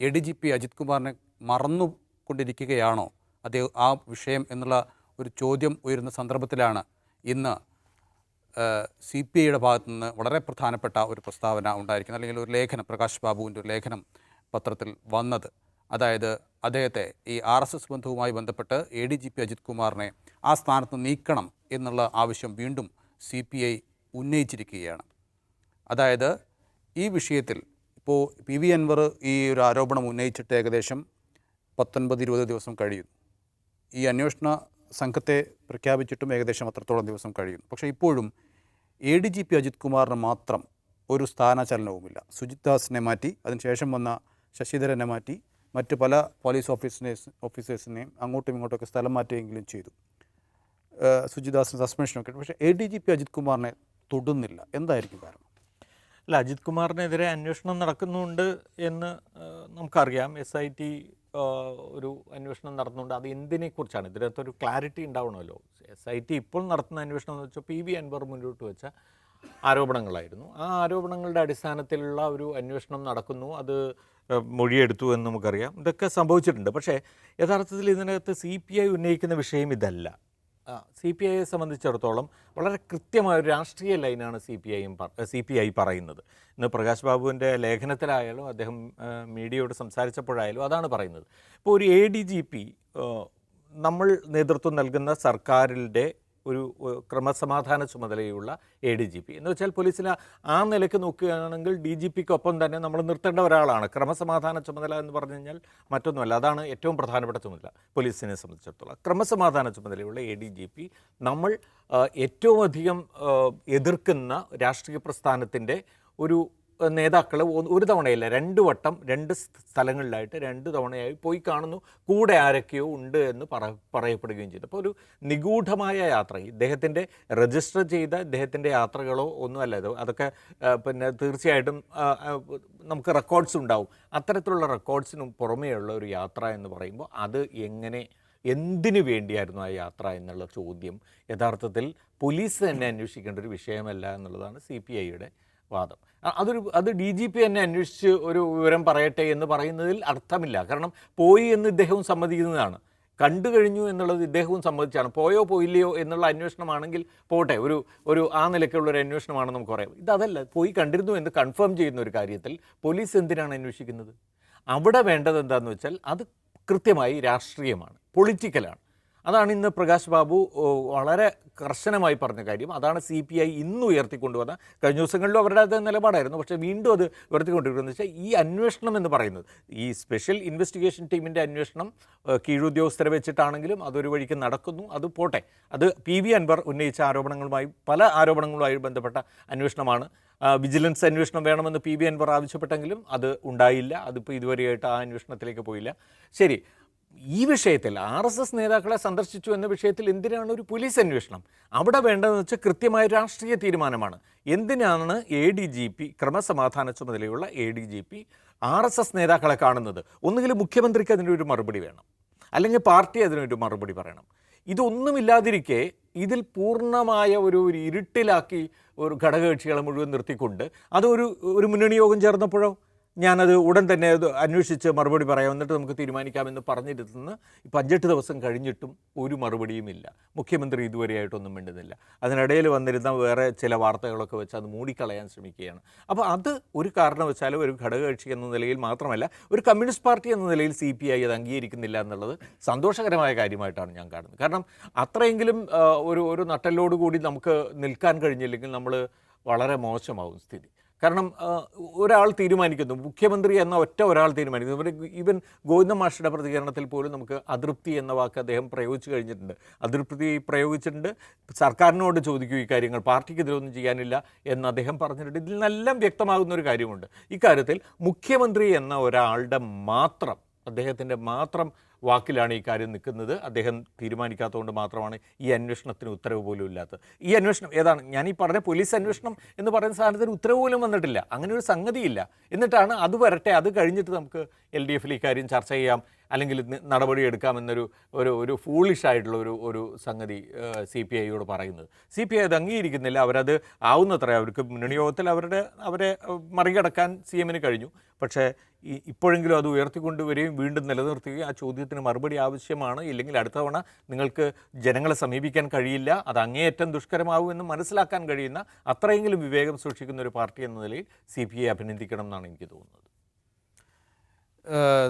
A D G P Ajith കുമാറിനെ മറന്നുകൊണ്ടിരിക്കുകയാണോ? അദ്ദേഹം ആ വിഷയം എന്നുള്ള ഒരു ചോദ്യം ഉയരുന്ന സന്ദർഭത്തിലാണ് ഇന്ന് സി പി ഐയുടെ ഭാഗത്തു നിന്ന് വളരെ പ്രധാനപ്പെട്ട ഒരു പ്രസ്താവന ഉണ്ടായിരിക്കുന്നത് അല്ലെങ്കിൽ ഒരു ലേഖനം പ്രകാശ് ബാബുവിന്റെ ഒരു ലേഖനം പത്രത്തിൽ വന്നത്. അതായത് അദ്ദേഹത്തെ ഈ ആർ എസ് എസ് ബന്ധവുമായി ബന്ധപ്പെട്ട് A D G P Ajith കുമാറിനെ ആ സ്ഥാനത്ത് നീക്കണം എന്നുള്ള ആവശ്യം വീണ്ടും സി പി ഐ ഉന്നയിച്ചിരിക്കുകയാണ്. അതായത് ഈ വിഷയത്തിൽ ഇപ്പോൾ പി വി അൻവർ ഈ ഒരു ആരോപണം ഉന്നയിച്ചിട്ട് ഏകദേശം പത്തൊൻപത് ഇരുപത് ദിവസം കഴിയുന്നു ഈ അന്വേഷണ സംഘത്തെ പ്രഖ്യാപിച്ചിട്ടും ഏകദേശം അത്രത്തോളം ദിവസം കഴിയുന്നു പക്ഷേ ഇപ്പോഴും A D G P Ajith കുമാറിന് മാത്രം ഒരു സ്ഥാനചലനവുമില്ല. സുജിത് ദാസിനെ മാറ്റി അതിനുശേഷം വന്ന ശശിധരനെ മാറ്റി മറ്റ് പല പോലീസ് ഓഫീസിനെ ഓഫീസേഴ്സിനെയും അങ്ങോട്ടും ഇങ്ങോട്ടൊക്കെ സ്ഥലം മാറ്റുകയെങ്കിലും ചെയ്തു. സുജിദാസിന് സസ്പെൻഷനൊക്കെ. പക്ഷേ A D G P Ajith കുമാറിനെ തൊടുന്നില്ല. എന്തായിരിക്കും കാരണം? അല്ല അജിത് കുമാറിനെതിരെ അന്വേഷണം നടക്കുന്നുണ്ട് എന്ന് നമുക്കറിയാം. എസ് ഐ ടി ഒരു അന്വേഷണം നടത്തുന്നുണ്ട് അത് എന്തിനെക്കുറിച്ചാണ്? ഇതിനകത്തൊരു ക്ലാരിറ്റി ഉണ്ടാവണമല്ലോ. എസ് ഐ ടി ഇപ്പോൾ നടത്തുന്ന അന്വേഷണം എന്ന് വെച്ചാൽ പി വി അൻവർ മുന്നോട്ട് വെച്ച ആരോപണങ്ങളായിരുന്നു. ആ ആരോപണങ്ങളുടെ അടിസ്ഥാനത്തിലുള്ള ഒരു അന്വേഷണം നടക്കുന്നു. അത് മൊഴിയെടുത്തു എന്ന് നമുക്കറിയാം. ഇതൊക്കെ സംഭവിച്ചിട്ടുണ്ട്. പക്ഷേ യഥാർത്ഥത്തിൽ ഇതിനകത്ത് സി പി ഐ ഉന്നയിക്കുന്ന വിഷയം ഇതല്ല. സി പി ഐയെ സംബന്ധിച്ചിടത്തോളം വളരെ കൃത്യമായ ഒരു രാഷ്ട്രീയ ലൈനാണ് സി പി ഐയും സി പി ഐ പറയുന്നത്. ഇന്ന് പ്രകാശ് ബാബുവിന്റെ ലേഖനത്തിലായാലും അദ്ദേഹം മീഡിയയോട് സംസാരിച്ചപ്പോഴായാലും അതാണ് പറയുന്നത്. ഇപ്പോൾ ഒരു എ ഡി ജി പി നമ്മൾ നേതൃത്വം നൽകുന്ന സർക്കാരിന്റെ ഒരു ക്രമസമാധാന ചുമതലയുള്ള എ ഡി ജി പി എന്ന് വെച്ചാൽ പോലീസിനെ ആ നിലയ്ക്ക് നോക്കുകയാണെങ്കിൽ ഡി ജി പിക്കൊപ്പം തന്നെ നമ്മൾ നിർത്തേണ്ട ഒരാളാണ്. ക്രമസമാധാന ചുമതല എന്ന് പറഞ്ഞു കഴിഞ്ഞാൽ മറ്റൊന്നുമല്ല. അതാണ് ഏറ്റവും പ്രധാനപ്പെട്ട ചുമതല പോലീസിനെ സംബന്ധിച്ചിടത്തോളം. ക്രമസമാധാന ചുമതലയുള്ള എ ഡി ജി പി നമ്മൾ ഏറ്റവും അധികം എതിർക്കുന്ന രാഷ്ട്രീയ പ്രസ്ഥാനത്തിന്റെ ഒരു നേതാക്കൾ ഒരു തവണയല്ല രണ്ട് വട്ടം രണ്ട് സ്ഥലങ്ങളിലായിട്ട് രണ്ട് തവണയായി പോയി കാണുന്നു. കൂടെ ആരൊക്കെയോ ഉണ്ട് എന്ന് പറ പറയപ്പെടുകയും ചെയ്തു. അപ്പോൾ ഒരു നിഗൂഢമായ യാത്ര. ഇദ്ദേഹത്തിന്റെ രജിസ്റ്റർ ചെയ്ത ഇദ്ദേഹത്തിന്റെ യാത്രകളോ ഒന്നുമല്ല അതൊക്കെ പിന്നെ തീർച്ചയായിട്ടും നമുക്ക് റെക്കോർഡ്സ് ഉണ്ടാവും. അത്തരത്തിലുള്ള റെക്കോർഡ്സിനും പുറമേയുള്ള ഒരു യാത്ര എന്ന് പറയുമ്പോൾ അത് എങ്ങനെ എന്തിനു വേണ്ടിയായിരുന്നു ആ യാത്ര എന്നുള്ള ചോദ്യം. യഥാർത്ഥത്തിൽ പോലീസ് തന്നെ അന്വേഷിക്കേണ്ട ഒരു വിഷയമല്ല എന്നുള്ളതാണ് സി പി ഐയുടെ വാദം. അതൊരു അത് ഡി ജി പി തന്നെ അന്വേഷിച്ച് ഒരു വിവരം പറയട്ടെ എന്ന് പറയുന്നതിൽ അർത്ഥമില്ല. കാരണം പോയി എന്ന് ഇദ്ദേഹവും സമ്മതിക്കുന്നതാണ്. കണ്ടു കഴിഞ്ഞു എന്നുള്ളത് ഇദ്ദേഹവും സമ്മതിച്ചാണ്. പോയോ പോയില്ലയോ എന്നുള്ള അന്വേഷണമാണെങ്കിൽ പോട്ടെ ഒരു ഒരു ആ നിലയ്ക്കുള്ള ഒരു അന്വേഷണമാണ് നമുക്ക് പറയാം. ഇതല്ല പോയി കണ്ടിരുന്നു എന്ന് കൺഫേം ചെയ്യുന്ന ഒരു കാര്യത്തിൽ പോലീസ് എന്തിനാണ് അന്വേഷിക്കുന്നത്? അവിടെ വേണ്ടത് എന്താണെന്ന് വെച്ചാൽ അത് കൃത്യമായി രാഷ്ട്രീയമാണ് പൊളിറ്റിക്കലാണ്. അതാണ് ഇന്ന് പ്രകാശ് ബാബു വളരെ കർശനമായി പറഞ്ഞ കാര്യം. അതാണ് സി പി ഐ ഇന്ന് ഉയർത്തിക്കൊണ്ടുവന്ന കഴിഞ്ഞ ദിവസങ്ങളിലും അവരുടെ അത് നിലപാടായിരുന്നു. പക്ഷേ വീണ്ടും അത് ഉയർത്തിക്കൊണ്ടിരിക്കുന്നത് വെച്ചാൽ ഈ അന്വേഷണം എന്ന് പറയുന്നത് ഈ സ്പെഷ്യൽ ഇൻവെസ്റ്റിഗേഷൻ ടീമിന്റെ അന്വേഷണം കീഴുദ്യോഗസ്ഥരെ വെച്ചിട്ടാണെങ്കിലും അതൊരു വഴിക്ക് നടക്കുന്നു. അത് പോട്ടെ. അത് പി വി അൻവർ ഉന്നയിച്ച ആരോപണങ്ങളുമായി പല ആരോപണങ്ങളുമായി ബന്ധപ്പെട്ട അന്വേഷണമാണ്. വിജിലൻസ് അന്വേഷണം വേണമെന്ന് പി ബി അൻവർ ആവശ്യപ്പെട്ടെങ്കിലും അത് ഉണ്ടായില്ല. അതിപ്പോൾ ഇതുവരെയായിട്ട് ആ അന്വേഷണത്തിലേക്ക് പോയില്ല. ശരി. ഈ വിഷയത്തിൽ ആർ എസ് എസ് നേതാക്കളെ സന്ദർശിച്ചു എന്ന വിഷയത്തിൽ എന്തിനാണ് ഒരു പോലീസ് അന്വേഷണം? അവിടെ വേണ്ടതെന്ന് വെച്ചാൽ കൃത്യമായ രാഷ്ട്രീയ തീരുമാനമാണ്. എന്തിനാണ് എ ഡി ജി പി ക്രമസമാധാന ചുമതലയുള്ള A D G P R S S നേതാക്കളെ കാണുന്നത്? ഒന്നുകിൽ മുഖ്യമന്ത്രിക്ക് അതിനൊരു മറുപടി വേണം. അല്ലെങ്കിൽ പാർട്ടി അതിനൊരു മറുപടി പറയണം. ഇതൊന്നുമില്ലാതിരിക്കെ ഇതിൽ പൂർണമായ ഒരു ഒരു ഇരുട്ടിലാക്കി ഒരു ഘടകകക്ഷികളെ മുഴുവൻ നിർത്തിക്കൊണ്ട് അതൊരു ഒരു മുന്നണി യോഗം ചേർന്നപ്പോഴോ? ഞാനത് ഉടൻ തന്നെ അത് അന്വേഷിച്ച് മറുപടി പറയാം. എന്നിട്ട് നമുക്ക് തീരുമാനിക്കാമെന്ന് പറഞ്ഞിരുന്ന്. ഇപ്പം അഞ്ചെട്ട് ദിവസം കഴിഞ്ഞിട്ടും ഒരു മറുപടിയും ഇല്ല. മുഖ്യമന്ത്രി ഇതുവരെയായിട്ടൊന്നും മിണ്ടുന്നില്ല. അതിനിടയിൽ വന്നിരുന്ന വേറെ ചില വാർത്തകളൊക്കെ വെച്ച് അത് മൂടിക്കളയാൻ ശ്രമിക്കുകയാണ്. അപ്പോൾ അത് ഒരു കാരണവശാലും ഒരു ഘടകകക്ഷി എന്ന നിലയിൽ മാത്രമല്ല ഒരു കമ്മ്യൂണിസ്റ്റ് പാർട്ടി എന്ന നിലയിൽ സി പി ഐ അത് അംഗീകരിക്കുന്നില്ല എന്നുള്ളത് സന്തോഷകരമായ കാര്യമായിട്ടാണ് ഞാൻ കാണുന്നത്. കാരണം അത്രയെങ്കിലും ഒരു ഒരു നട്ടലോടുകൂടി നമുക്ക് നിൽക്കാൻ കഴിഞ്ഞില്ലെങ്കിൽ നമ്മൾ വളരെ മോശമാവും സ്ഥിതി. കാരണം ഒരാൾ തീരുമാനിക്കുന്നു മുഖ്യമന്ത്രി എന്ന ഒറ്റ ഒരാൾ തീരുമാനിക്കുന്നു. ഈവൻ ഗോവിന്ദ മാഷയുടെ പ്രതികരണത്തിൽ പോലും നമുക്ക് അതൃപ്തി എന്ന വാക്ക് അദ്ദേഹം പ്രയോഗിച്ചു കഴിഞ്ഞിട്ടുണ്ട്. അതൃപ്തി പ്രയോഗിച്ചിട്ടുണ്ട്. സർക്കാരിനോട് ചോദിക്കൂ ഈ കാര്യങ്ങൾ പാർട്ടിക്ക് ഇതിലൊന്നും ചെയ്യാനില്ല എന്ന് അദ്ദേഹം പറഞ്ഞിട്ടുണ്ട്. ഇതിൽ നിന്നെല്ലാം വ്യക്തമാകുന്ന ഒരു കാര്യമുണ്ട്. ഇക്കാര്യത്തിൽ മുഖ്യമന്ത്രി എന്ന ഒരാളുടെ മാത്രം അദ്ദേഹത്തിന്റെ മാത്രം വാക്കിലാണ് ഈ കാര്യം നിൽക്കുന്നത്. അദ്ദേഹം തീരുമാനിക്കാത്തതുകൊണ്ട് മാത്രമാണ് ഈ അന്വേഷണത്തിന് ഉത്തരവ് പോലും ഇല്ലാത്തത്. ഈ അന്വേഷണം ഏതാണ്? ഞാൻ ഈ പറഞ്ഞ പോലീസ് അന്വേഷണം എന്ന് പറയുന്ന സാധനത്തിന് ഉത്തരവ് പോലും വന്നിട്ടില്ല. അങ്ങനെ ഒരു സംഗതിയില്ല. എന്നിട്ടാണ് അത് വരട്ടെ അത് കഴിഞ്ഞിട്ട് നമുക്ക് എൽ ഡി എഫിൽ ഇക്കാര്യം കാര്യം ചർച്ച ചെയ്യാം. അല്ലെങ്കിൽ നടപടി എടുക്കാമെന്നൊരു ഒരു ഒരു ഫൂളിഷ് ആയിട്ടുള്ള ഒരു ഒരു സംഗതി സി പി ഐയോട് പറയുന്നത്. സി പി ഐ അത് അംഗീകരിക്കുന്നില്ല. അവരത് ആവുന്നത്ര അവർക്ക് മുന്നണി യോഗത്തിൽ അവരുടെ അവരെ മറികടക്കാൻ സി എമ്മിന് കഴിഞ്ഞു. പക്ഷേ ഇപ്പോഴെങ്കിലും അത് ഉയർത്തിക്കൊണ്ടുവരികയും വീണ്ടും നിലനിർത്തുകയും ആ ചോദ്യത്തിന് മറുപടി ആവശ്യമാണ്. ഇല്ലെങ്കിൽ അടുത്ത തവണ നിങ്ങൾക്ക് ജനങ്ങളെ സമീപിക്കാൻ കഴിയില്ല അത് അങ്ങേയറ്റം ദുഷ്കരമാവുമെന്ന് മനസ്സിലാക്കാൻ കഴിയുന്ന അത്രയെങ്കിലും വിവേകം സൂക്ഷിക്കുന്ന ഒരു പാർട്ടി എന്ന നിലയിൽ സി പി ഐ അഭിനന്ദിക്കണം എന്നാണ് എനിക്ക് തോന്നുന്നത്.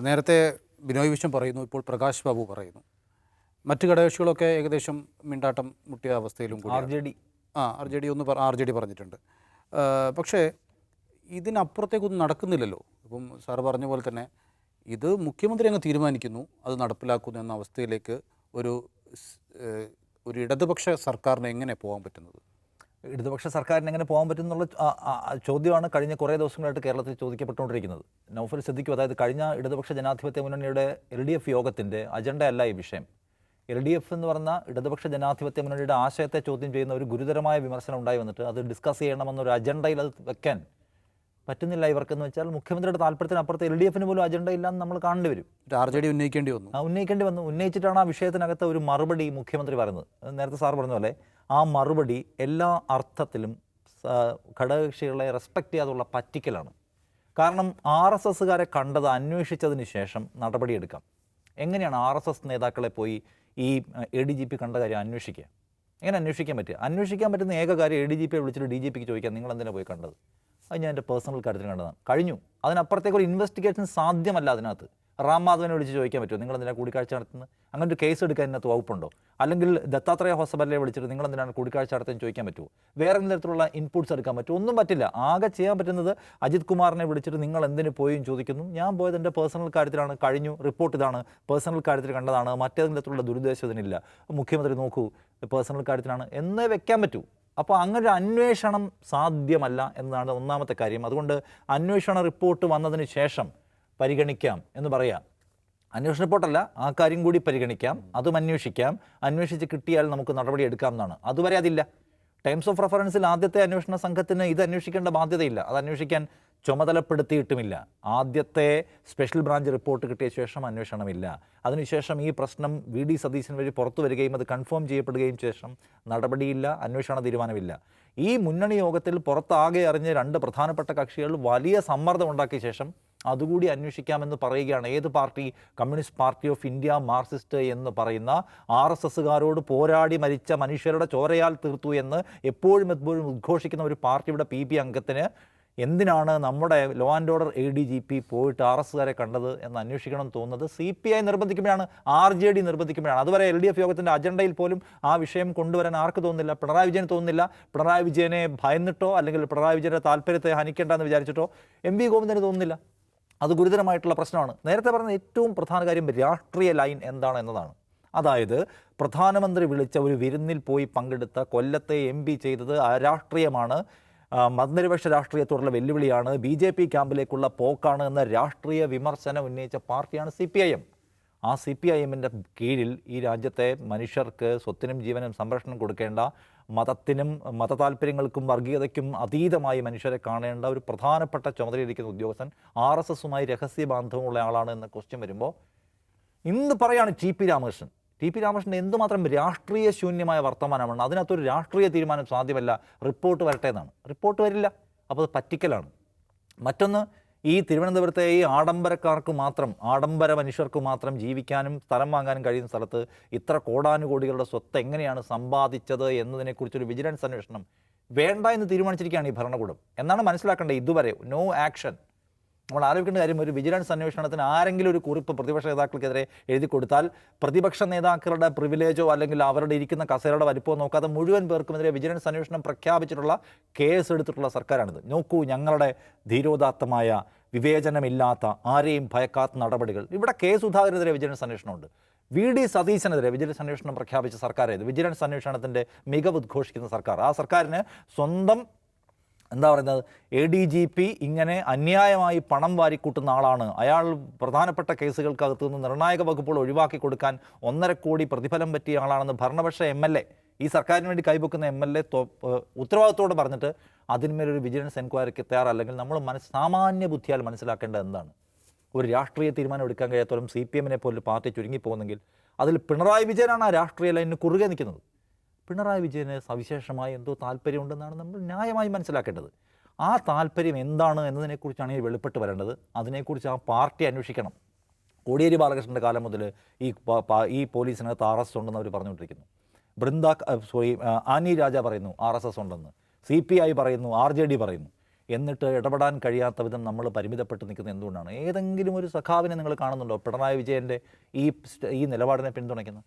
നേരത്തെ ബിനോയ് വിശ്വം പറയുന്നു ഇപ്പോൾ പ്രകാശ് ബാബു പറയുന്നു. മറ്റ് ഘടകകക്ഷികളൊക്കെ ഏകദേശം മിണ്ടാട്ടം മുട്ടിയ അവസ്ഥയിലും കൂടി ആർ ജെ ഡി. ആ ആർ ജെ ഡി ഒന്ന് ആർ ജെ ഡി പറഞ്ഞിട്ടുണ്ട്. പക്ഷേ ഇതിനപ്പുറത്തേക്കൊന്നും നടക്കുന്നില്ലല്ലോ. ഇപ്പം സാറ് പറഞ്ഞ പോലെ തന്നെ ഇത് മുഖ്യമന്ത്രി അങ്ങ് തീരുമാനിക്കുന്നു അത് നടപ്പിലാക്കുന്നു എന്ന അവസ്ഥയിലേക്ക് ഒരു ഒരു ഇടതുപക്ഷ സർക്കാരിന് എങ്ങനെ പോകാൻ പറ്റുന്നത്? ഇടതുപക്ഷ സർക്കാരിന് എങ്ങനെ പോകാൻ പറ്റും എന്നുള്ള ചോദ്യമാണ് കഴിഞ്ഞ കുറേ ദിവസങ്ങളായിട്ട് കേരളത്തിൽ ചോദിക്കപ്പെട്ടുകൊണ്ടിരിക്കുന്നത്. നൗഫൽ ശ്രദ്ധിക്കും അതായത് കഴിഞ്ഞ ഇടതുപക്ഷ ജനാധിപത്യ മുന്നണിയുടെ എൽ ഡി എഫ് യോഗത്തിന്റെ അജണ്ടയല്ല ഈ വിഷയം. എൽ ഡി എഫ് എന്ന് പറഞ്ഞ ഇടതുപക്ഷ ജനാധിപത്യ മുന്നണിയുടെ ആശയത്തെ ചോദ്യം ചെയ്യുന്ന ഒരു ഗുരുതരമായ വിമർശനം ഉണ്ടായി വന്നിട്ട് അത് ഡിസ്കസ് ചെയ്യണമെന്നൊരു അജണ്ടയിൽ അത് വെക്കാൻ പറ്റുന്നില്ല ഇവർക്കെന്ന് വെച്ചാൽ മുഖ്യമന്ത്രിയുടെ താല്പര്യത്തിനപ്പുറത്ത് എൽ ഡി എഫിന് പോലും അജണ്ട ഇല്ലാന്ന് നമ്മൾ കാണേണ്ടി വരും. ആർ ജെ ഡി ഉന്നയിക്കേണ്ടി വന്നു. ആ ഉന്നയിക്കേണ്ടി വന്നു. ഉന്നയിച്ചിട്ടാണ് ആ വിഷയത്തിനകത്ത് ഒരു മറുപടി മുഖ്യമന്ത്രി പറയുന്നത്. നേരത്തെ സാർ പറഞ്ഞ പോലെ ആ മറുപടി എല്ലാ അർത്ഥത്തിലും ഘടകകക്ഷികളെ റെസ്പെക്റ്റ് ചെയ്യാതുള്ള പറ്റിക്കലാണ്. കാരണം ആർ എസ് എസ്സുകാരെ കണ്ടത് അന്വേഷിച്ചതിന് ശേഷം നടപടിയെടുക്കാം. എങ്ങനെയാണ് ആർ എസ് എസ് നേതാക്കളെ പോയി ഈ എ ഡി ജി പി കണ്ട കാര്യം അന്വേഷിക്കുക? എങ്ങനെ അന്വേഷിക്കാൻ പറ്റുക? അന്വേഷിക്കാൻ പറ്റുന്ന ഏക കാര്യം എ ഡി ജി പിയെ വിളിച്ചിട്ട് ഡി ജി പിക്ക് ചോദിക്കാം നിങ്ങൾ എന്തിനാണ് പോയി കണ്ടത്? അത് ഞാൻ എന്റെ പേഴ്സണൽ കാര്യത്തിൽ കണ്ടതാണ്. കഴിഞ്ഞു. അതിനപ്പുറത്തേക്ക് ഒരു ഇൻവെസ്റ്റിഗേഷൻ സാധ്യമല്ല അതിനകത്ത്. റാം മാധവനെ വിളിച്ച് ചോദിക്കാൻ പറ്റുമോ? നിങ്ങൾ എന്തിനാണ് കൂടിക്കാഴ്ച നടത്തുന്നത്? അങ്ങനെ ഒരു കേസ് എടുക്കാൻ ഇതിനകത്ത് വകുപ്പുണ്ടോ? അല്ലെങ്കിൽ ദത്താത്രേയ ഹോസ്പിറ്റലിലെ വിളിച്ചിട്ട് നിങ്ങൾ എന്തിനാണ് കൂടിക്കാഴ്ച നടത്തുന്നത് ചോദിക്കാൻ പറ്റുമോ? വേറെ എന്തെങ്കിലും തരത്തിലുള്ള ഇൻപുട്സ് എടുക്കാൻ പറ്റുമോ? ഒന്നും പറ്റില്ല. ആകെ ചെയ്യാൻ പറ്റുന്നത് അജിത് കുമാറിനെ വിളിച്ചിട്ട് നിങ്ങൾ എന്തിനു പോയും ചോദിക്കുന്നു. ഞാൻ പോയത് എന്റെ പേഴ്സണൽ കാര്യത്തിലാണ്. കഴിഞ്ഞു. റിപ്പോർട്ട് ഇതാണ്. പേഴ്സണൽ കാര്യത്തിൽ കണ്ടതാണ്. മറ്റേതെങ്കിലും തരത്തിലുള്ള ദുരുദ്ദേശം ഇതിനില്ല. മുഖ്യമന്ത്രി നോക്കൂ. പേഴ്സണൽ കാര്യത്തിലാണ്. എന്നേ വെക്കാൻ പറ്റൂ. അപ്പോൾ അങ്ങനെ ഒരു അന്വേഷണം സാധ്യമല്ല എന്നതാണ് ഒന്നാമത്തെ കാര്യം. അതുകൊണ്ട് അന്വേഷണ റിപ്പോർട്ട് വന്നതിന് ശേഷം പരിഗണിക്കാം എന്ന് പറയാം. അന്വേഷണ റിപ്പോർട്ടല്ല ആ കാര്യം കൂടി പരിഗണിക്കാം അതും അന്വേഷിക്കാം. അന്വേഷിച്ച് കിട്ടിയാൽ നമുക്ക് നടപടി എടുക്കാം എന്നാണ് അതുവരെ അതില്ല. ടൈംസ് ഓഫ് റെഫറൻസിൽ ആദ്യത്തെ അന്വേഷണ സംഘത്തിന് ഇത് അന്വേഷിക്കേണ്ട ബാധ്യതയില്ല. അത് അന്വേഷിക്കാൻ ചുമതലപ്പെടുത്തിയിട്ടുമില്ല. ആദ്യത്തെ സ്പെഷ്യൽ ബ്രാഞ്ച് റിപ്പോർട്ട് കിട്ടിയ ശേഷം അന്വേഷണമില്ല. അതിനുശേഷം ഈ പ്രശ്നം വി ഡി സതീശൻ വഴി പുറത്തു വരികയും അത് കൺഫേം ചെയ്യപ്പെടുകയും ശേഷം നടപടിയില്ല അന്വേഷണ തീരുമാനമില്ല. ഈ മുന്നണി യോഗത്തിൽ പുറത്താകെ അറിഞ്ഞ് രണ്ട് പ്രധാനപ്പെട്ട കക്ഷികൾ വലിയ സമ്മർദ്ദം ഉണ്ടാക്കിയ ശേഷം അതുകൂടി അന്വേഷിക്കാമെന്ന് പറയുകയാണ്. ഏത് party? Communist party of India Marxist എന്ന് പറയുന്ന ആർ എസ് എസ്സുകാരോട് പോരാടി മരിച്ച മനുഷ്യരുടെ ചോരയാൽ തീർത്തു എന്ന് എപ്പോഴും എപ്പോഴും ഉദ്ഘോഷിക്കുന്ന ഒരു പാർട്ടിയുടെ പി ബി അംഗത്തിന് എന്തിനാണ് നമ്മുടെ law and order A D G P പോയിട്ട് ആർ എസ്സുകാരെ കണ്ടത് എന്ന് അന്വേഷിക്കണം തോന്നുന്നത്? സി പി ഐ നിർബന്ധിക്കുമ്പോഴാണ് ആർ ജെ ഡി നിർബന്ധിക്കുമ്പോഴാണ്. അതുവരെ എൽ ഡി എഫ് യോഗത്തിന്റെ അജണ്ടയിൽ പോലും ആ വിഷയം കൊണ്ടുവരാൻ ആർക്ക് തോന്നുന്നില്ല? പിണറായി വിജയന് തോന്നുന്നില്ല. പിണറായി വിജയനെ ഭയന്നിട്ടോ അല്ലെങ്കിൽ പിണറായി വിജയന്റെ താല്പര്യത്തെ ഹനിക്കേണ്ടെന്ന് വിചാരിച്ചിട്ടോ എം വി ഗോവിന്ദന് തോന്നുന്നില്ല. അത് ഗുരുതരമായിട്ടുള്ള പ്രശ്നമാണ്. നേരത്തെ പറഞ്ഞ ഏറ്റവും പ്രധാന കാര്യം രാഷ്ട്രീയ ലൈൻ എന്താണ് എന്നതാണ്. അതായത് പ്രധാനമന്ത്രി വിളിച്ച ഒരു വിരുന്നിൽ പോയി പങ്കെടുത്ത കൊല്ലത്തെ എം ചെയ്തത് അരാഷ്ട്രീയമാണ് ആ, മതനിരപേക്ഷ രാഷ്ട്രീയത്തോടുള്ള വെല്ലുവിളിയാണ് ബി ജെ പി ക്യാമ്പിലേക്കുള്ള പോക്കാണ് എന്ന രാഷ്ട്രീയ വിമർശനം ഉന്നയിച്ച പാർട്ടിയാണ് സി പി ഐ എം. ആ സി പി ഐ എമ്മിന്റെ കീഴിൽ ഈ രാജ്യത്തെ മനുഷ്യർക്ക് സ്വത്തിനും ജീവനും സംരക്ഷണം കൊടുക്കേണ്ട മതത്തിനും മതതാല്പര്യങ്ങൾക്കും വർഗീയതയ്ക്കും അതീതമായി മനുഷ്യരെ കാണേണ്ട ഒരു പ്രധാനപ്പെട്ട ചുമതലയിരിക്കുന്ന ഉദ്യോഗസ്ഥൻ ആർ എസ് എസുമായി രഹസ്യ ബാന്ധവമുള്ള ആളാണ് എന്ന ക്വസ്റ്റ്യൻ വരുമ്പോൾ ഇന്ന് പറയാണ് T P Ramakrishnan. T P Ramakrishnan എന്തുമാത്രം രാഷ്ട്രീയ ശൂന്യമായ വർത്തമാനമാണ് അതിനകത്തൊരു രാഷ്ട്രീയ തീരുമാനം സാധ്യമല്ല റിപ്പോർട്ട് വരട്ടെ എന്നാണ് റിപ്പോർട്ട് വരില്ല അപ്പോൾ അത് പറ്റിക്കലാണ്. മറ്റൊന്ന് ഈ തിരുവനന്തപുരത്തെ ഈ ആഡംബരക്കാർക്ക് മാത്രം ആഡംബര മനുഷ്യർക്ക് മാത്രം ജീവിക്കാനും സ്ഥലം വാങ്ങാനും കഴിയുന്ന സ്ഥലത്ത് ഇത്ര കോടാനുകോടികളുടെ സ്വത്ത് എങ്ങനെയാണ് സമ്പാദിച്ചത് എന്നതിനെക്കുറിച്ചൊരു വിജിലൻസ് അന്വേഷണം വേണ്ട എന്ന് തീരുമാനിച്ചിരിക്കുകയാണ് ഈ ഭരണകൂടം. എന്നാണ് മനസ്സിലാക്കേണ്ടത് ഇതുവരെ. നോ ആക്ഷൻ നമ്മൾ ആലോചിക്കേണ്ട കാര്യം ഒരു വിജിലൻസ് അന്വേഷണത്തിന് ആരെങ്കിലും ഒരു കുറിപ്പ് പ്രതിപക്ഷ നേതാക്കൾക്കെതിരെ എഴുതി കൊടുത്താൽ പ്രതിപക്ഷ നേതാക്കളുടെ പ്രിവിലേജോ അല്ലെങ്കിൽ അവരുടെ ഇരിക്കുന്ന കസേരയുടെ വലിപ്പമോ നോക്കാതെ മുഴുവൻ പേർക്കുമെതിരെ വിജിലൻസ് അന്വേഷണം പ്രഖ്യാപിച്ചിട്ടുള്ള കേസ് എടുത്തിട്ടുള്ള സർക്കാരാണിത്. നോക്കൂ ഞങ്ങളുടെ ധീരോദാത്തമായ വിവേചനമില്ലാത്ത ആരെയും ഭയക്കാത്ത നടപടികൾ. ഇവിടെ കെ സുധാകരനെതിരെ വിജിലൻസ് അന്വേഷണമുണ്ട്. വി ഡി സതീശനെതിരെ വിജിലൻസ് അന്വേഷണം പ്രഖ്യാപിച്ച സർക്കാരായത് വിജിലൻസ് അന്വേഷണത്തിന്റെ മികവ് ഉദ്ഘോഷിക്കുന്ന സർക്കാർ. ആ സർക്കാരിന് സ്വന്തം എന്താ പറയുന്നത്? എ ഡി ജി പി ഇങ്ങനെ അന്യായമായി പണം വാരിക്കൂട്ടുന്ന ആളാണ്. അയാൾ പ്രധാനപ്പെട്ട കേസുകൾക്കകത്ത് നിന്ന് നിർണായക വകുപ്പുകൾ ഒഴിവാക്കി കൊടുക്കാൻ ഒന്നര കോടി പ്രതിഫലം പറ്റിയ ആളാണെന്ന് ഭരണപക്ഷ എം എൽ എ ഈ സർക്കാരിന് വേണ്ടി കൈവക്കുന്ന എം എൽ എ ഉത്തരവാദിത്തോടെ പറഞ്ഞിട്ട് അതിന്മേലൊരു വിജിലൻസ് എൻക്വയറിക്ക് തയ്യാറല്ലെങ്കിൽ നമ്മൾ മനസ്സ് സാമാന്യ ബുദ്ധിയാൽ മനസ്സിലാക്കേണ്ടത് എന്താണ്? ഒരു രാഷ്ട്രീയ തീരുമാനം എടുക്കാൻ കഴിയാത്തോളം സി പി എമ്മിനെ പോലെ പാർട്ടി ചുരുങ്ങിപ്പോകുന്നെങ്കിൽ അതിൽ പിണറായി വിജയനാണ് ആ രാഷ്ട്രീയ ലൈനിന് കുറുകെ നിൽക്കുന്നത്. പിണറായി വിജയന് സവിശേഷമായ എന്തോ താല്പര്യമുണ്ടെന്നാണ് നമ്മൾ ന്യായമായി മനസ്സിലാക്കേണ്ടത്. ആ താല്പര്യം എന്താണ് എന്നതിനെക്കുറിച്ചാണ് ഈ വെളിപ്പെട്ട് വരേണ്ടത്. അതിനെക്കുറിച്ച് ആ പാർട്ടി അന്വേഷിക്കണം. കോടിയേരി ബാലകൃഷ്ണന്റെ കാലം മുതൽ ഈ ഈ പോലീസിനകത്ത് ആർ എസ് ഉണ്ടെന്ന് അവർ പറഞ്ഞുകൊണ്ടിരിക്കുന്നു. ബൃന്ദ സോറി ആനി രാജ പറയുന്നു ആർ എസ് എസ് ഉണ്ടെന്ന്. സി പി ഐ പറയുന്നു ആർ ജെ ഡി പറയുന്നു. എന്നിട്ട് ഇടപെടാൻ കഴിയാത്ത വിധം നമ്മൾ പരിമിതപ്പെട്ട് നിൽക്കുന്നത് എന്തുകൊണ്ടാണ്? ഏതെങ്കിലും ഒരു സഖാവിനെ നിങ്ങൾ കാണുന്നുണ്ടോ? പിണറായി വിജയന്റെ ഈ ഈ നിലപാടിനെ പിന്തുണയ്ക്കുന്നത്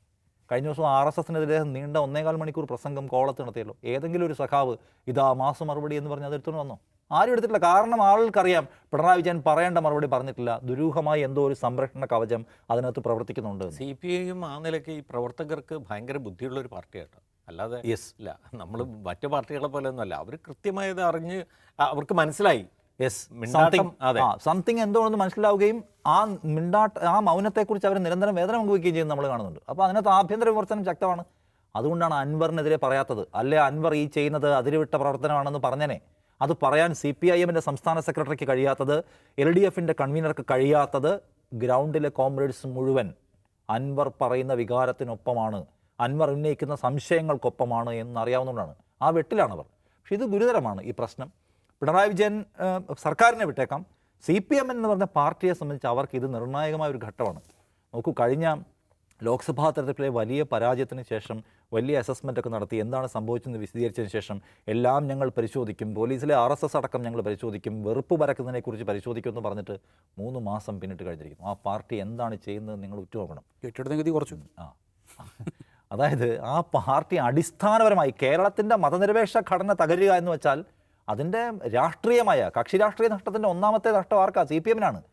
കഴിഞ്ഞ ദിവസം ആർ എസ് എസിനെതിരെ നീണ്ട ഒന്നേകാൽ മണിക്കൂർ പ്രസംഗം കോളത്ത് നടത്തിയല്ലോ. ഏതെങ്കിലും ഒരു സഖാവ് ഇതാ മാസം മറുപടി എന്ന് പറഞ്ഞ് അതെടുത്തുകൊണ്ട് വന്നോ? ആരും എടുത്തിട്ടില്ല. കാരണം ആളുകൾക്കറിയാം. പിണറായി വിജയൻ പറയേണ്ട മറുപടി പറഞ്ഞിട്ടില്ല. ദുരൂഹമായി എന്തോ ഒരു സംരക്ഷണ കവചം അതിനകത്ത് പ്രവർത്തിക്കുന്നുണ്ട്. സി പി ഐയും ആ നിലയ്ക്ക് ഈ പ്രവർത്തകർക്ക് ഭയങ്കര ബുദ്ധിയുള്ള ഒരു പാർട്ടിയാട്ടോ. അല്ലാതെ യെസ് ഇല്ല. നമ്മൾ മറ്റു പാർട്ടികളെ പോലെ ഒന്നുമല്ല. അവർ കൃത്യമായത് അറിഞ്ഞ് അവർക്ക് മനസ്സിലായി. യെസ് സംതിങ് സംതിങ് എന്തോണെന്ന് മനസ്സിലാവുകയും ആ മിണ്ടാട്ട് ആ മൗനത്തെക്കുറിച്ച് അവർ നിരന്തരം വേദന പങ്കുവയ്ക്കുകയും ചെയ്യുന്നത് നമ്മൾ കാണുന്നുണ്ട്. അപ്പോൾ അതിനകത്ത് ആഭ്യന്തര വിമർശനം ശക്തമാണ്. അതുകൊണ്ടാണ് അൻവറിനെതിരെ പറയാത്തത്. അല്ലെ അൻവർ ഈ ചെയ്യുന്നത് അതിരുവിട്ട പ്രവർത്തനമാണെന്ന് പറഞ്ഞനെ. അത് പറയാൻ സി പി ഐ എമ്മിന്റെ സംസ്ഥാന സെക്രട്ടറിക്ക് കഴിയാത്തത് എൽ ഡി എഫിന്റെ കൺവീനർക്ക് കഴിയാത്തത് ഗ്രൗണ്ടിലെ കോംറേഡ്സ് മുഴുവൻ അൻവർ പറയുന്ന വികാരത്തിനൊപ്പമാണ്. അൻവർ ഉന്നയിക്കുന്ന സംശയങ്ങൾക്കൊപ്പമാണ് എന്നറിയാവുന്നതുകൊണ്ടാണ്. ആ വെട്ടിലാണവർ പക്ഷെ ഇത് ഗുരുതരമാണ് ഈ പ്രശ്നം. പിണറായി വിജയൻ സർക്കാരിനെ വിട്ടേക്കാം. സി പി എം എന്ന് പറഞ്ഞ പാർട്ടിയെ സംബന്ധിച്ച് അവർക്ക് ഇത് നിർണായകമായ ഒരു ഘട്ടമാണ്. നോക്കൂ കഴിഞ്ഞ ലോക്സഭാ തെരഞ്ഞെടുപ്പിലെ വലിയ പരാജയത്തിന് ശേഷം വലിയ അസസ്മെന്റ് ഒക്കെ നടത്തി എന്താണ് സംഭവിച്ചതെന്ന് വിശദീകരിച്ചതിന് ശേഷം എല്ലാം ഞങ്ങൾ പരിശോധിക്കും. പോലീസിലെ ആർ എസ് എസ് അടക്കം ഞങ്ങൾ പരിശോധിക്കും. വെറുപ്പ് പരക്കുന്നതിനെക്കുറിച്ച് പരിശോധിക്കും എന്ന് പറഞ്ഞിട്ട് മൂന്ന് മാസം പിന്നിട്ട് കഴിഞ്ഞിരിക്കുന്നു. ആ പാർട്ടി എന്താണ് ചെയ്യുന്നത് നിങ്ങൾ ഉറ്റുനോക്കണം. കെട്ടിട നികുതി കുറച്ചു. ആ. അതായത് ആ പാർട്ടി അടിസ്ഥാനപരമായി കേരളത്തിന്റെ മതനിരപേക്ഷ ഘടന തകരുക എന്ന് വെച്ചാൽ അതിന്റെ രാഷ്ട്രീയമായ കക്ഷി രാഷ്ട്രീയ നഷ്ടത്തിന്റെ ഒന്നാമത്തെ നഷ്ടം ആർക്കാ? സി പി എമ്മിനാണ്.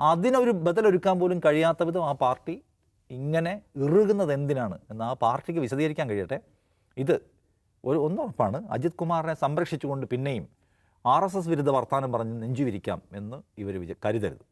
അതിനൊരു ബദലൊരുക്കാൻ പോലും കഴിയാത്ത വിധം ആ പാർട്ടി ഇങ്ങനെ ഇറുകുന്നത് എന്തിനാണ്? എന്ന് ആ പാർട്ടിക്ക് വിശദീകരിക്കാൻ കഴിയട്ടെ. ഇത് ഒരു ഒന്നുറപ്പാണ്. അജിത് കുമാറിനെ സംരക്ഷിച്ചുകൊണ്ട് പിന്നെയും ആർ എസ് എസ് വിരുദ്ധ വർത്തമാനം പറഞ്ഞ് നെഞ്ചുവിരിക്കാം എന്ന് ഇവർ വിച കരുതരുത്.